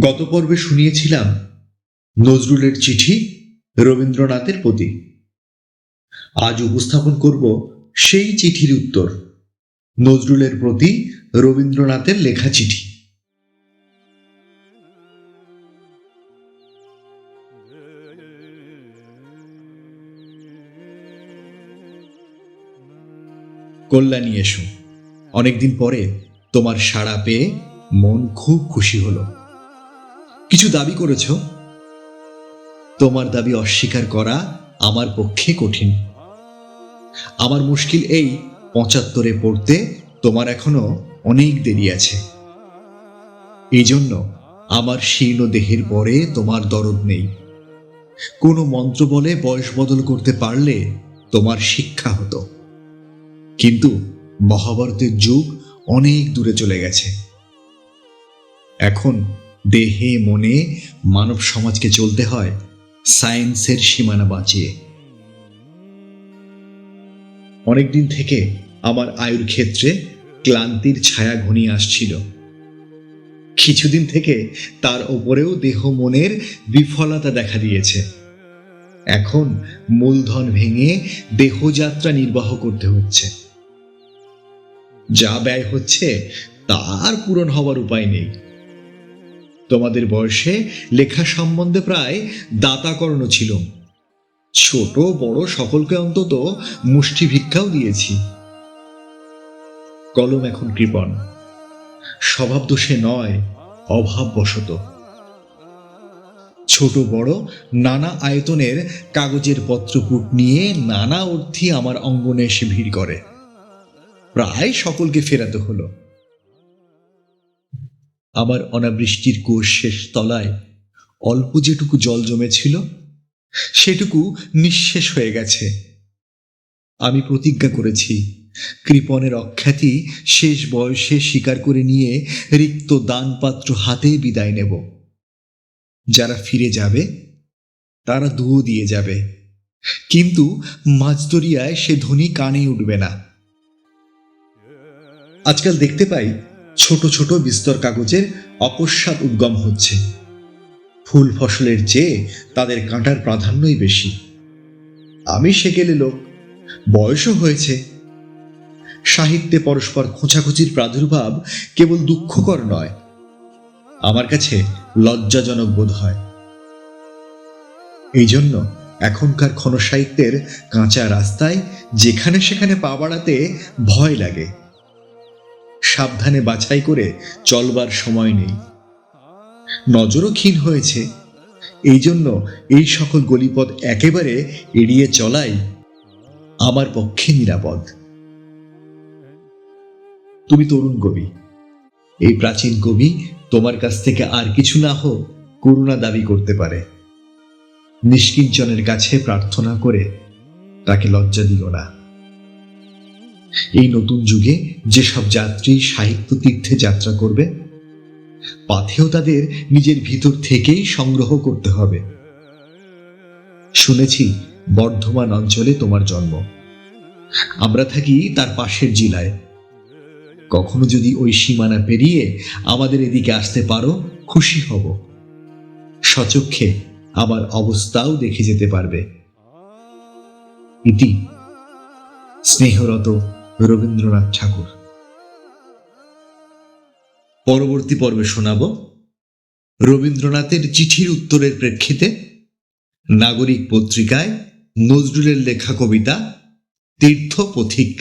গত পর্বে শুনিয়েছিলাম নজরুলের চিঠি রবীন্দ্রনাথের প্রতি। আজ উপস্থাপন করব সেই চিঠির উত্তর, নজরুলের প্রতি রবীন্দ্রনাথের লেখা চিঠি। কল্যাণী, এসো। অনেকদিন পরে তোমার সাড়া পেয়ে মন খুব খুশি হলো। কিছু দাবি করেছ? তোমার দাবি অস্বীকার করা আমার পক্ষে কঠিন। আমার মুশকিল এই, পঁচাত্তরে পড়তে তোমার এখনও অনেক দেরি আছে। এই জন্য আমার শীর্ণ দেহের পরে তোমার দরদ নেই। কোনো মন্ত্র বলে বয়স বদল করতে পারলে তোমার শিক্ষা হতো। কিন্তু মহাভারতের যুগ অনেক দূরে চলে গেছে। এখন দেহে, মনে, মানব সমাজকে চলতে হয়। সায়েন্সের সীমানা বাঁচিয়ে। অনেকদিন থেকে আমার আয়ুর ক্ষেত্রে ক্লান্তির ছায়া ঘনিয়ে আসছিল। কিছুদিন থেকে তার ওপরেও দেহ, মনের বিফলতা দেখা দিয়েছে। এখন মূলধন ভেঙে দেহযাত্রা নির্বাহ করতে হচ্ছে। যা ব্যয় হচ্ছে, তার পূরণ হবার উপায় নেই। তোমাদের বয়সে লেখা সম্বন্ধে প্রায় দাতাকর্ণ ছিল। ছোট, বড় সকলকে অন্তত মুষ্টি ভিক্ষাও দিয়েছি। কলম এখন কৃপণ। স্বভাব দোষে নয় অভাব অভাববশত। ছোট, বড় নানা আয়তনের কাগজের পত্রকূট নিয়ে নানা অর্থী আমার অঙ্গনে এসে ভিড় করে। প্রায় সকলকে ফেরাতে হলো। আমার অনাবৃষ্টির কোষ শেষ তলায় অল্প যেটুকু জল জমেছিল, সেটুকু নিঃশেষ হয়ে গেছে। আমি প্রতিজ্ঞা করেছি, কৃপণের অখ্যাতি শেষ বয়সে স্বীকার করে নিয়ে রিক্ত দানপাত্র হাতে বিদায় নেব। যারা ফিরে যাবে, তারা দুও দিয়ে যাবে। কিন্তু মাঝদরিয়ায় সে ধ্বনি কানে উঠবে না। আজকাল দেখতে পাই ছোট ছোট বিস্তর কাগজের অকস্মাৎ উদ্গম হচ্ছে। ফুল ফসলের চেয়ে তাদের কাঁটার প্রাধান্যই বেশি। আমি সেকেলে লোক, বয়সও হয়েছে। সাহিত্যে পরস্পর খোঁচাখুচির প্রাদুর্ভাব কেবল দুঃখকর নয়, আমার কাছে লজ্জাজনক বোধ হয়। এই জন্য এখনকার ক্ষণসাহিত্যের কাঁচা রাস্তায় যেখানে সেখানে পা বাড়াতে ভয় লাগে। সাবধানে বাছাই করে চলবার সময় নেই। নজরও ক্ষীণ হয়েছে। এই জন্য এই সকল গলিপথ একেবারে এড়িয়ে চলাই আমার পক্ষে নিরাপদ। তুমি তরুণ কবি। এই প্রাচীন কবি তোমার কাছ থেকে আর কিছু না হোক করুণা দাবি করতে পারে। নিষ্কিঞ্চনের কাছে প্রার্থনা করে তাকে লজ্জা দিও না। এই নতুন যুগে যেসব যাত্রী সাহিত্য তীর্থে যাত্রা করবে, পাথেও তাদের নিজের ভিতর থেকেই সংগ্রহ করতে হবে। শুনেছি বর্ধমান অঞ্চলে তোমার জন্ম। আমরা থাকি তার পাশের জেলায়। কখনো যদি ওই সীমানা পেরিয়ে আমাদের এদিকে আসতে পারো, খুশি হব। সচক্ষে আমার অবস্থাও দেখে যেতে পারবে। ইতি। স্নেহরত রবীন্দ্রনাথ ঠাকুর। পরবর্তী পর্বে শোনাব রবীন্দ্রনাথের চিঠির উত্তরের প্রেক্ষিতে নাগরিক পত্রিকায় নজরুলের লেখা কবিতা তীর্থ পথিক